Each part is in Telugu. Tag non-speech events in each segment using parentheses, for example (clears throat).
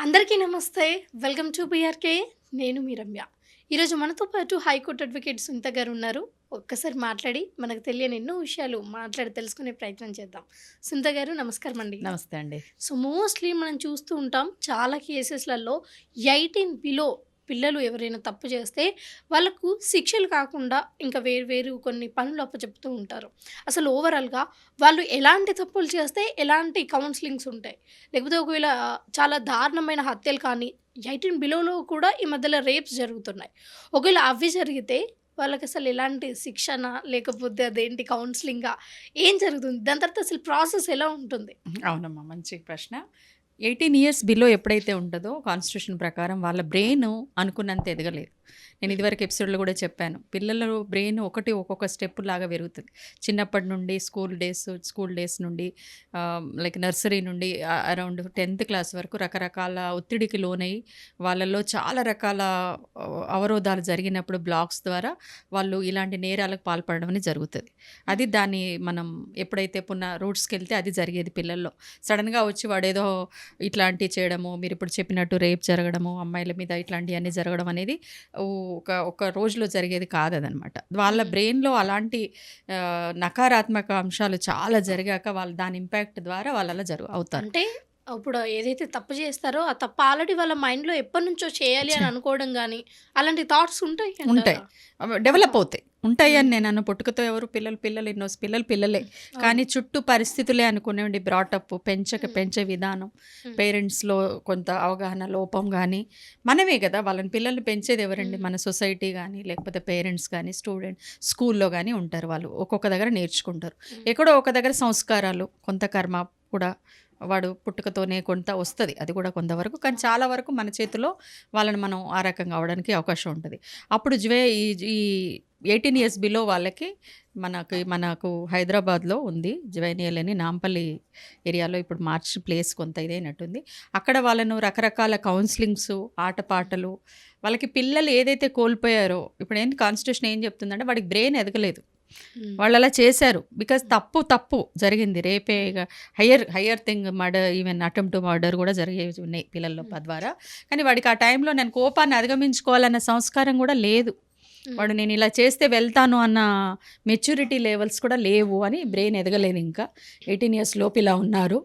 అందరికీ నమస్తే. వెల్కమ్ టు బీఆర్కే నేను మీ రమ్య. ఈరోజు మనతో పాటు హైకోర్టు అడ్వకేట్ సునీత గారు ఉన్నారు. ఒక్కసారి మాట్లాడి మనకు తెలియని ఎన్నో విషయాలు మాట్లాడి తెలుసుకునే ప్రయత్నం చేద్దాం. సునీత గారు నమస్కారం అండి. నమస్తే అండి. సో మోస్ట్లీ మనం చూస్తూ ఉంటాం చాలా కేసెస్లలో ఎయిటీన్ బిలో పిల్లలు ఎవరైనా తప్పు చేస్తే వాళ్ళకు శిక్షలు కాకుండా ఇంకా వేరు వేరు కొన్ని పనులు అప్పచెప్తూ ఉంటారు. అసలు ఓవరాల్గా వాళ్ళు ఎలాంటి తప్పులు చేస్తే ఎలాంటి కౌన్సిలింగ్స్ ఉంటాయి? లేకపోతే ఒకవేళ చాలా దారుణమైన హత్యలు కానీ ఎయిటీన్ బిలోలో కూడా ఈ మధ్యలో రేప్స్ జరుగుతున్నాయి. ఒకవేళ అవి జరిగితే వాళ్ళకి అసలు ఎలాంటి శిక్షణ లేకపోతే అదేంటి కౌన్సిలింగా ఏం జరుగుతుంది? దాని తర్వాత అసలు ప్రాసెస్ ఎలా ఉంటుంది? అవునమ్మా మంచి ప్రశ్న. ఎయిటీన్ ఇయర్స్ బిలో ఎప్పుడైతే ఉంటుందో కాన్స్టిట్యూషన్ ప్రకారం వాళ్ళ బ్రెయిన్ అనుకున్నంత ఎదగలేదు. నేను ఇదివరకు ఎపిసోడ్లో కూడా చెప్పాను పిల్లల బ్రెయిన్ ఒకటి ఒక్కొక్క స్టెప్ లాగా పెరుగుతుంది. చిన్నప్పటి నుండి స్కూల్ డేస్ స్కూల్ డేస్ నుండి లైక్ నర్సరీ నుండి అరౌండ్ టెన్త్ క్లాస్ వరకు రకరకాల ఒత్తిడికి లోనై వాళ్ళల్లో చాలా రకాల అవరోధాలు జరిగినప్పుడు బ్లాగ్స్ ద్వారా వాళ్ళు ఇలాంటి నేరాలకు పాల్పడడం జరుగుతుంది. అది దాన్ని మనం ఎప్పుడైతే పున్న రూట్స్కి వెళ్తే అది జరిగేది పిల్లల్లో. సడన్గా వచ్చి వాడేదో ఇట్లాంటివి చేయడము మీరు ఇప్పుడు చెప్పినట్టు రేప్ జరగడము అమ్మాయిల మీద ఇట్లాంటివన్నీ జరగడం అనేది ఒక ఒక రోజులో జరిగేది కాదనమాట వాళ్ళ. బ్రెయిన్లో అలాంటి నకారాత్మక అంశాలు చాలా జరిగాక వాళ్ళ దాని ఇంపాక్ట్ ద్వారా వాళ్ళు అలా జరుగు అవుతారు అంటే ఇప్పుడు ఏదైతే తప్పు చేస్తారో ఆ తప్పు ఆల్రెడీ వాళ్ళ మైండ్లో ఎప్పటి నుంచో చేయాలి అని అనుకోవడం కానీ అలాంటి థాట్స్ ఉంటాయి? ఉంటాయి. డెవలప్ అవుతాయి ఉంటాయి అని. నేను అన్న పుట్టుకతో ఎవరు పిల్లలు పిల్లలు ఎన్నో పిల్లలు పిల్లలే. కానీ చుట్టూ పరిస్థితులే అనుకునేవి బ్రాటప్ పెంచక. పెంచే విధానం. పేరెంట్స్లో కొంత అవగాహన లోపం కానీ మనమే కదా వాళ్ళని పిల్లల్ని పెంచేది ఎవరండి. మన సొసైటీ కానీ లేకపోతే పేరెంట్స్ కానీ స్టూడెంట్ స్కూల్లో కానీ ఉంటారు వాళ్ళు ఒక్కొక్క దగ్గర నేర్చుకుంటారు. ఎక్కడో ఒక దగ్గర సంస్కారాలు కొంత కర్మ కూడా వాడు పుట్టుకతోనే కొంత వస్తుంది. అది కూడా కొంతవరకు. కానీ చాలా వరకు మన చేతిలో వాళ్ళని మనం ఆ రకంగా అవడానికి అవకాశం ఉంటుంది. అప్పుడు జ్వే ఈ ఈ ఎయిటీన్ ఇయర్స్ బిలో వాళ్ళకి మనకి మనకు హైదరాబాద్లో ఉంది జ్వైనియల్ అని నాంపల్లి ఏరియాలో ఇప్పుడు మార్చ్ ప్లేస్ కొంత ఇదైనట్టుంది. అక్కడ వాళ్ళను రకరకాల కౌన్సిలింగ్స్ ఆటపాటలు వాళ్ళకి పిల్లలు ఏదైతే కోల్పోయారో ఇప్పుడు ఏంటి కాన్స్టిట్యూషన్ ఏం చెప్తుందంటే వాడికి బ్రెయిన్ ఎదగలేదు. వాళ్ళు అలా చేశారు. బికాజ్ తప్పు తప్పు జరిగింది. రేపే higher higher thing murder even attempt murder కూడా జరిగేవి ఉన్నాయి పిల్లల్లో మ్మ్. ద్వారా కానీ వాడికి ఆ టైంలో నేను కోపాన్ని అధిగమించుకోవాలన్న సంస్కారం కూడా లేదు. వాడు నేను ఇలా చేస్తే వెళ్తాను అన్న మెచ్యూరిటీ లెవెల్స్ కూడా లేవు అని బ్రెయిన్ ఎదగలేదు ఇంకా. ఎయిటీన్ ఇయర్స్ లోపు ఇలా ఉన్నారు.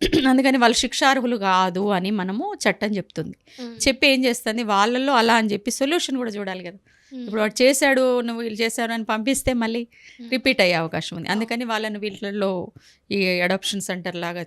(clears throat) అందుకని వాళ్ళు శిక్షార్హులు కాదు అని మనము చట్టం చెప్తుంది. చెప్పి ఏం చేస్తుంది వాళ్ళల్లో అలా అని చెప్పి సొల్యూషన్ కూడా చూడాలి కదా. ఇప్పుడు వాడు చేశాడు నువ్వు వీళ్ళు చేశారు అని పంపిస్తే మళ్ళీ. రిపీట్ అయ్యే అవకాశం ఉంది అందుకని వాళ్ళని వీళ్ళల్లో ఈ అడాప్షన్ సెంటర్ లాగా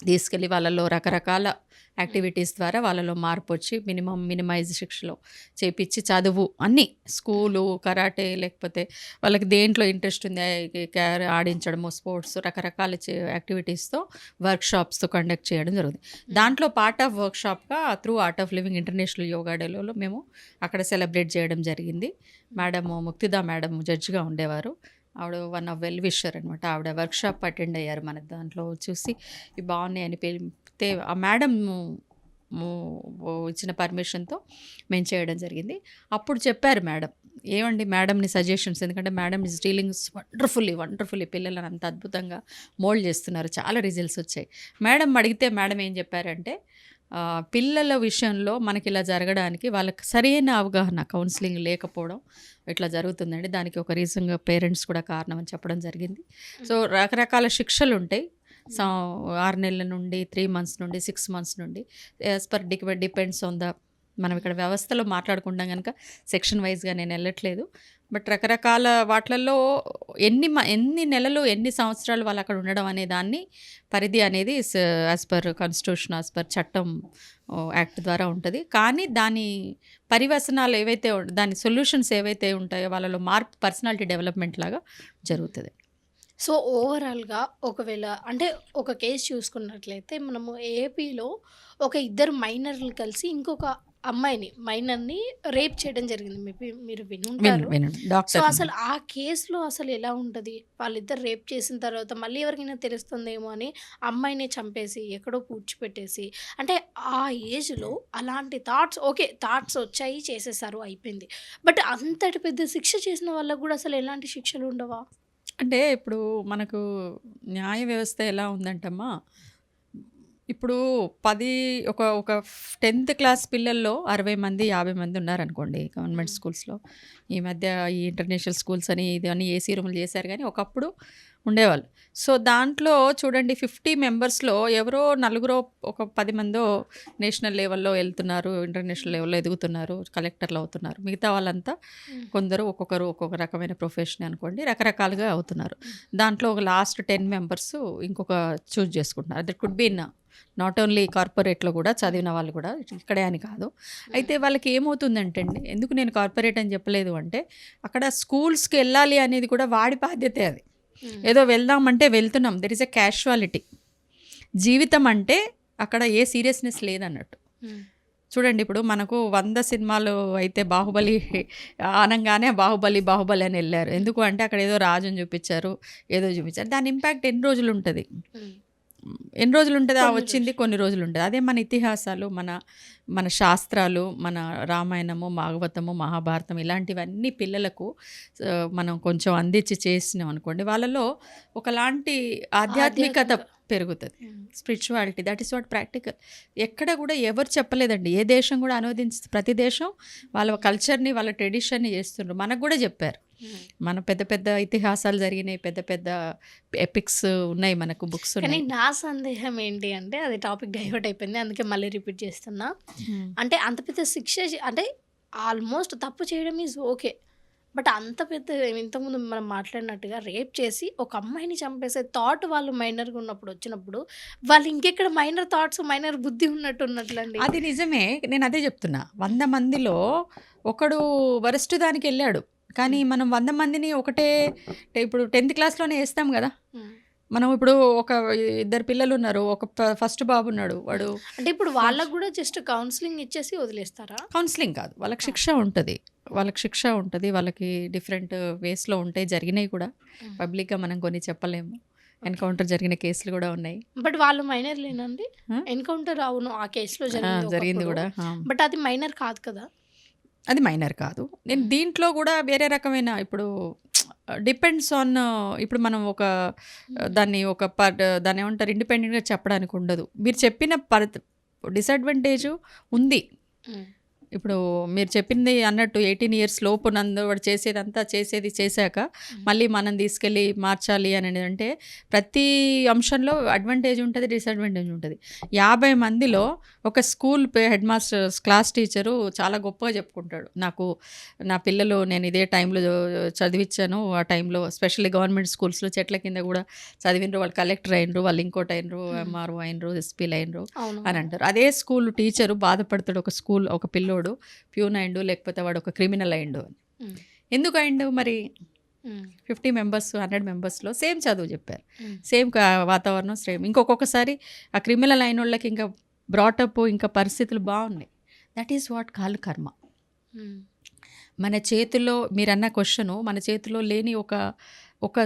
తీసుకెళ్ళి వాళ్ళలో రకరకాల యాక్టివిటీస్ ద్వారా వాళ్ళలో మార్పు వచ్చి మినిమం మినిమైజ్ శిక్షలో చేపించి చదువు అన్నీ స్కూలు కరాటే లేకపోతే వాళ్ళకి దేంట్లో ఇంట్రెస్ట్ ఉంది క్యార్ ఆడించడము స్పోర్ట్స్ రకరకాల యాక్టివిటీస్తో వర్క్షాప్స్తో కండక్ట్ చేయడం జరుగుతుంది. దాంట్లో part of వర్క్షాప్గా through Art of Living international yoga డేలో మేము అక్కడ సెలబ్రేట్ చేయడం జరిగింది. మేడం ముక్తిదా మేడం జడ్జిగా ఉండేవారు. ఆవిడ వన్ ఆఫ్ వెల్ విషర్ అనమాట ఆవిడ వర్క్షాప్ అటెండ్ అయ్యారు మన దాంట్లో చూసి ఇవి బాగున్నాయి అని పిలిపితే ఆ మేడం ఇచ్చిన పర్మిషన్తో మేము చేయడం జరిగింది. అప్పుడు చెప్పారు మేడం ఏమండి మేడంని సజెషన్స్ ఎందుకంటే madam is dealings wonderfully wonderfully పిల్లలను అంత అద్భుతంగా మోల్డ్ చేస్తున్నారు. చాలా రిజల్ట్స్ వచ్చాయి. మేడం అడిగితే మేడం ఏం చెప్పారంటే పిల్లల విషయంలో మనకి ఇలా జరగడానికి వాళ్ళకి సరైన అవగాహన కౌన్సిలింగ్ లేకపోవడం ఇట్లా జరుగుతుందండి. దానికి ఒక రీజన్గా పేరెంట్స్ కూడా కారణం అని చెప్పడం జరిగింది. సో రకరకాల శిక్షలు ఉంటాయి సో ఆరు నెలల నుండి త్రీ మంత్స్ నుండి సిక్స్ మంత్స్ నుండి. As per depends on the మనం ఇక్కడ వ్యవస్థలో మాట్లాడుకుంటాం కనుక సెక్షన్ వైజ్గా నేను వెళ్ళట్లేదు. బట్ రకరకాల వాటిలలో ఎన్ని మ- ఎన్ని నెలలు ఎన్ని సంవత్సరాలు వాళ్ళు అక్కడ ఉండడం అనే దాన్ని పరిధి అనేది as per constitution as per చట్టం యాక్ట్ ద్వారా ఉంటుంది. కానీ దాని పరివసనాలు ఏవైతే దాని సొల్యూషన్స్ ఏవైతే ఉంటాయో వాళ్ళలో మార్పు పర్సనాలిటీ డెవలప్మెంట్ లాగా జరుగుతుంది. సో ఓవరాల్గా ఒకవేళ అంటే ఒక కేసు చూసుకున్నట్లయితే మనము ఏపీలో ఒక ఇద్దరు మైనర్లు కలిసి ఇంకొక అమ్మాయిని మైనర్ని రేప్ చేయడం జరిగింది. మేబీ మీరు విను వినుంటారు సో అసలు ఆ కేసులో అసలు ఎలా ఉంటుంది? వాళ్ళిద్దరు రేప్ చేసిన తర్వాత మళ్ళీ ఎవరికైనా తెలుస్తుందేమో అని అమ్మాయిని చంపేసి ఎక్కడో పూడ్చిపెట్టేసి అంటే ఆ ఏజ్లో అలాంటి థాట్స్ ఓకే థాట్స్ వచ్చాయి చేసేసారు అయిపోయింది. బట్ అంతటి పెద్ద శిక్ష చేసిన వాళ్ళకు కూడా అసలు ఎలాంటి శిక్షలు ఉండవా? అంటే ఇప్పుడు మనకు న్యాయ వ్యవస్థ ఎలా ఉందంటమ్మా ఇప్పుడు 10 ఒక ఒక 10థ్ క్లాస్ పిల్లల్లో 60 మంది, 50 మంది ఉన్నారనుకోండి గవర్నమెంట్. స్కూల్స్‌లో. ఈ మధ్య ఈ ఇంటర్నేషనల్ స్కూల్స్ అని ఇది అని ఏసీ రూములు చేశారు గానీ, ఒకప్పుడు ఉండేవాళ్ళు. సో, దాంట్లో చూడండి 50 మెంబర్స్‌లో ఎవరో నలుగురో, ఒక 10 మందో నేషనల్ లెవెల్‌లో ఎళ్తున్నారు. ఇంటర్నేషనల్ లెవెల్‌లో ఎదుగుతున్నారు. కలెక్టర్లు అవుతున్నారు. మిగతా వాళ్ళంతా. కొందరు ఒక్కొక్కరు ఒక్కొక్క రకమైన ప్రొఫెషన్ అనుకోండి. రకరకాలుగా అవుతున్నారు. దాంట్లో ఒక లాస్ట్ 10 మెంబర్స్ ఇంకొక చూజ్ చేసుకుంటున్నారు. That could be in not only కార్పొరేట్‌లో కూడా చదివిన వాళ్ళు కూడా ఇక్కడే అని కాదు. అయితే. వాళ్ళకి ఏమవుతుందంటే అండి, ఎందుకు నేను కార్పొరేట్ అని చెప్పలేదు అంటే, అక్కడ స్కూల్స్‌కి ఎళ్ళాలి అనేది కూడా వాడి బాధ్యతే అది. హ్మ్. ఏదో వెళ్దామంటే వెళ్తున్నాం. There is a casualty. జీవితం అంటే అక్కడ ఏ సీరియస్‌నెస్ లేదన్నట్టు. హ్మ్. చూడండి ఇప్పుడు మనకు 100 సినిమాలు అయితే 'బాహుబలి' అనంగానే 'బాహుబలి, బాహుబలి' అని ఎళ్ళారు. ఎందుకు అంటే అక్కడ ఏదో రాజుని చూపిచ్చారు. ఏదో చూపిచ్చారు. దాని ఇంపాక్ట్ ఎన్ని రోజులుంటది? హ్మ్. ఎన్ని? ఆ కొన్ని వచ్చింది రోజులు. కొన్ని రోజులుంటది. అదే మన ఇతిహాసాలు, మన మన శాస్త్రాలు, మన రామాయణము, భాగవతము, మహాభారతం ఇలాంటివన్నీ పిల్లలకు మనం కొంచెం అందించి చేసినాం అనుకోండి, వాళ్ళలో ఒకలాంటి ఆధ్యాత్మికత ఆధ్యాత్మిక పెరుగుతది. హ్మ్. Spirituality that is what practical. ఎక్కడ కూడా ఎవరు చెప్పలేదండి. ఏ దేశం కూడా అనువదించి ప్రతి దేశం వాళ్ళ కల్చర్‌ని, వాళ్ళ ట్రెడిషన్‌ని చేస్తుండ్రు. మనకు కూడా చెప్పారు. మన పెద్ద పెద్ద ఇతిహాసాలు జరిగినాయి. పెద్ద పెద్ద ఎపిక్స్ ఉన్నాయి మనకు బుక్స్ కానీ. నా సందేహం ఏంటి అంటే అది టాపిక్ డైవర్ట్ అయిపోయింది. అందుకే మళ్ళీ రిపీట్ చేస్తున్నా. అంటే అంత పెద్ద శిక్ష అంటే ఆల్మోస్ట్ తప్పు చేయడం ఈజ్ ఓకే. బట్ అంత పెద్ద ఇంతకుముందు మనం మాట్లాడినట్టుగా రేప్ చేసి ఒక అమ్మాయిని చంపేసే థాట్ వాళ్ళు మైనర్‌గా ఉన్నప్పుడు వచ్చినప్పుడు, వాళ్ళు ఇంకెక్కడ మైనర్ థాట్స్, మైనర్ బుద్ధి ఉన్నట్టు ఉన్నట్లండి. అది నిజమే. నేను అదే చెప్తున్నా. 100 మందిలో ఒకడు వరస్ట్ దానికెళ్ళాడు. కానీ. మనం 100 మందిని ఒకటే ఇప్పుడు 10థ్ క్లాస్‌లోనే గదా! హ్మ్. మనం ఇప్పుడు ఒక ఇద్దరు పిల్లలున్నారు. ఒక ఫ ఫస్ట్ బాబున్నాడు. హ్మ్. వాడు అంటే ఇప్పుడు వాళ్ళకి గూడా జస్ట్ కౌన్సెలింగ్ ఇచ్చేసి వదిలేస్తారా? కౌన్సెలింగ్ కాదు. వాళ్ళకి! శిక్ష ఉంటది. వాళ్ళకి శిక్ష ఉంటది. వాళ్ళకి డిఫరెంట్ వేస్‌లో ఉంటాయి. జరిగినయి కూడా. పబ్లిక్‌గా మనం కొన్ని చెప్పలేము. ఎన్‌కౌంటర్ జరిగిన కేసులు కూడా ఉన్నాయి. బట్ వాళ్ళు మైనర్‌లేనండి? ఆ! ఎన్‌కౌంటర్ అవును. ఆ కేస్‌లో! జరిగింది. కూడా. బట్ అది మైనర్ కాదు కదా! అది మైనర్ కాదు. నేను హ్మ్. దీంట్లో కూడా వేరే రకమైన ఇప్పుడు డిపెండ్స్ ఆన్ ఇప్పుడు మనం ఒక హ్మ్. దాన్ని ఒక పర్ దాన్నేమంటారు ఇండిపెండెంట్‌గా చెప్పడానికి ఉండదు. మీరు చెప్పిన పర్త్ డిసడ్వాంటేజ్ ఉంది. ఇప్పుడు మీరు చెప్పింది అన్నట్టు 18 ఇయర్స్ లోపు నందు వాడు చేసేదంతా చేసేది చేశాక. మళ్ళీ మనం తీసుకెళ్ళి మార్చాలి అని అంటే ప్రతి అంశంలో అడ్వాంటేజ్ ఉంటది. డిసడ్వాంటేజ్ ఉంటది. 50 మందిలో ఒక school head master class teacher చాలా గొప్పగా చెప్పుకుంటాడు. నాకు నా పిల్లలు నేను ఇదే టైంలో చదివిచ్చాను. ఆ టైంలో ఎస్పెషల్లీ గవర్నమెంట్ స్కూల్స్‌లో చెట్ల కింద కూడా చదివిండ్రు. వాళ్ళు కలెక్టర్ అయిండ్రు. వాళ్ళు ఇంకోటి అయిన్రు. ఎంఆర్ఓ అయిన్రు. ఎస్పీలు అయిన్రు. అని అంటారు. అదే స్కూల్ టీచరు బాధపడతాడు. ఒక స్కూల్ ఒక పిల్లోడు ప్యూన్ అయిండు. లేకపోతే వాడు ఒక క్రిమినల్ అయిండు అని. ఎందుకు అయిండు మరి? 50 మెంబర్స్, 100 మెంబర్స్‌లో సేమ్ చదువు చెప్పారు. సేమ్ వాతావరణం సేమ్. ఇంకొకొక్కసారి ఆ క్రిమినల్ అయినోళ్ళకి ఇంకా బ్రాటప్ ఇంకా పరిస్థితులు బాగున్నాయి. దట్ ఈస్ వాట్ కాల్డ్ కర్మ. మన చేతుల్లో మీరన్న క్వెషను మన చేతిలో లేని ఒక ఒక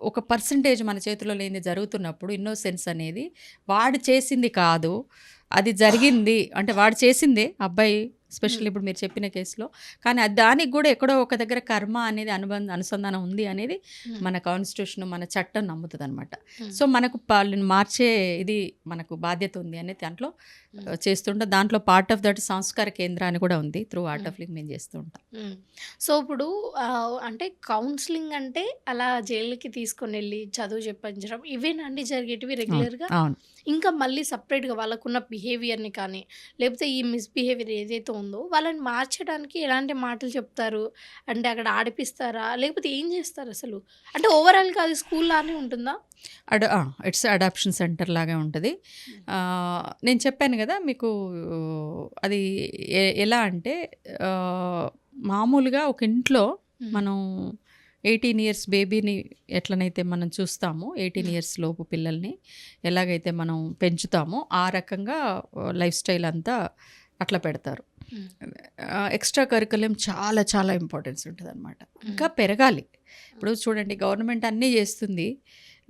ఒక పర్సెంటేజ్ మన చేతిలో లేనిది జరుగుతున్నప్పుడు ఇన్నోసెన్స్ అనేది వాడు చేసింది కాదు. అది జరిగింది. అంటే వాడు చేసిందే అబ్బాయి ఎస్పెషల్లీ హ్మ్. ఇప్పుడు మీరు చెప్పిన కేసులో. కానీ దానికి కూడా ఎక్కడో ఒక దగ్గర కర్మ అనేది అనుబంధ అనుసంధానం ఉంది అనేది హ్మ్. మన కాన్స్టిట్యూషన్, మన చట్టం నమ్ముతదనమాట. హ్మ్. సో, మనకు వాళ్ళని మార్చే ఇది మనకు బాధ్యత ఉంది అని దాంట్లో చేస్తుంటాం. దాంట్లో పార్ట్ ఆఫ్ దట్ సంస్కార కేంద్ర అని కూడా ఉంది. Through Art. ఆఫ్ లివింగ్ మేము చేస్తూ ఉంటాం. సో, ఇప్పుడు అంటే కౌన్సెలింగ్ అంటే అలా జైలుకి తీసుకొనెళ్ళి చదువు చెప్పించడం ఇవేనా అండి జరిగేటివి. రెగ్యులర్‌గా? అవును. ఇంకా మళ్ళీ సెపరేట్‌గా వాళ్ళకున్న బిహేవియర్‌ని కానీ, లేకపోతే ఈ మిస్‌బిహేవియర్ ఏదైతే ఉందో వాళ్ళని మార్చడానికి ఎలాంటి మాటలు చెప్తారు? అంటే అక్కడ ఆడిపిస్తారా? లేకపోతే ఏం చేస్తారసలు? అంటే ఓవరాల్‌గా అది స్కూల్ లానే ఉంటుందా? అడ! ఇట్స్ అడాప్షన్ సెంటర్ లాగా ఉంటది. నేను చెప్పాను గదా! మీకు అది ఎలా అంటే మామూలుగా ఒక ఇంట్లో. మనం 18 ఇయర్స్ బేబీని ఎట్లనైతే మనం చూస్తామో 18 హ్మ్. ఇయర్స్ లోపు పిల్లల్ని ఎలాగైతే మనం పెంచుతామో ఆ రకంగా లైఫ్ స్టైల్ అంతా అట్లా పెడతారు. ఎక్స్‌ట్రా కరిక్యులమ్ చాలా చాలా ఇంపార్టెన్స్ ఉంటదనమాట. ఇంకా హ్మ్. పెరగాలి. ఇప్పుడు చూడండి గవర్నమెంట్ అన్నీ చేస్తుంది.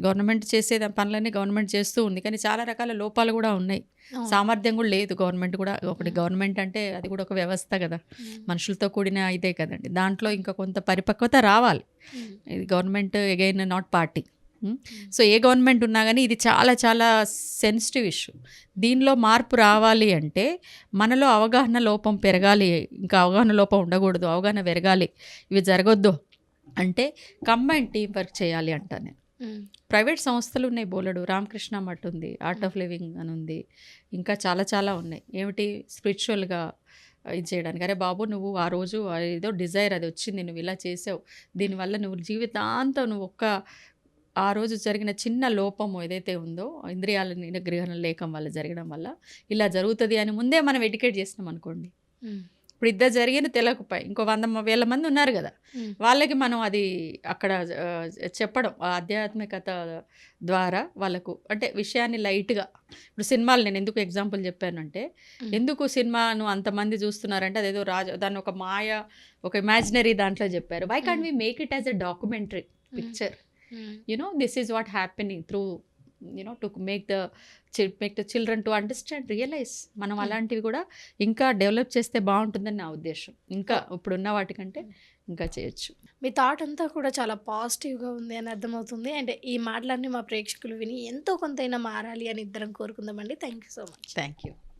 గవర్నమెంట్ చేసే పనులన్నీ గవర్నమెంట్ చేస్తూ ఉంది. కానీ చాలా రకాల లోపాలు కూడా ఉన్నాయి. సామర్థ్యం కూడా లేదు గవర్నమెంట్ కూడా. ఒకటి. గవర్నమెంట్ అంటే అది కూడా ఒక వ్యవస్థ! హ్మ్. మనుషులతో కూడిన ఇదే కదండీ. దాంట్లో ఇంకా కొంత పరిపక్వత రావాలి. ఇది government again not party. So A government ఉన్నా కానీ ఇది చాలా చాలా సెన్సిటివ్ ఇష్యూ దీనిలో మార్పు రావాలి అంటే మనలో అవగాహన లోపం పెరగాలి ఇంకా అవగాహన లోపం ఉండకూడదు అవగాహన పెరగాలి ఇవి జరగొద్దు అంటే కంబైన్ టీం వర్క్ చేయాలి అంట నేను ప్రైవేట్ సంస్థలు ఉన్నాయి బోలెడు. రామకృష్ణ మఠ్ ఉంది ఆర్ట్ ఆఫ్ లివింగ్ అని ఉంది. ఇంకా చాలా చాలా ఉన్నాయి. ఏమిటి? స్పిరిచువల్గా ఇది చేయడానికి. అరే బాబు నువ్వు ఆ రోజు ఏదో డిజైర్ అది వచ్చింది నువ్వు ఇలా చేసావు. దీనివల్ల నువ్వు జీవితాంతం నువ్వు ఒక్క ఆ రోజు జరిగిన చిన్న లోపము ఏదైతే ఉందో ఇంద్రియాల నిగ్రహణ లేకం వల్ల జరగడం వల్ల ఇలా జరుగుతుంది అని ముందే మనం ఎడ్యుకేట్ చేసినాం అనుకోండి. ఉమ్, ఇప్పుడు ఇద్దరు జరిగిన తెలియకపోయి ఇంకో వంద వేల మంది ఉన్నారు కదా. వాళ్ళకి మనం అది అక్కడ చెప్పడం ఆధ్యాత్మికత ద్వారా వాళ్ళకు అంటే విషయాన్ని లైట్గా. ఇప్పుడు సినిమాలు నేను ఎందుకు ఎగ్జాంపుల్ చెప్పానంటే. ఎందుకు సినిమాను అంతమంది చూస్తున్నారంటే అదేదో రాజ దాన్ని ఒక మాయ ఒక ఇమాజినరీ దాంట్లో చెప్పారు. Why can't we make it as a documentary picture um, you know this is what to make the chi- make the children to understand realize మనం Mm. అలాంటివి కూడా ఇంకా డెవలప్ చేస్తే బాగుంటుందని నా ఉద్దేశం. ఇంకా ఇప్పుడున్న వాటికంటే ఇంకా చేయొచ్చు. మీ థాట్ అంతా కూడా చాలా పాజిటివ్గా ఉంది అని అర్థమవుతుంది. అండ్ ఈ మాటలన్నీ మా ప్రేక్షకులు విని ఎంతో కొంతైనా మారాలి అని ఇద్దరం కోరుకుందామండి. Thank you so much thank you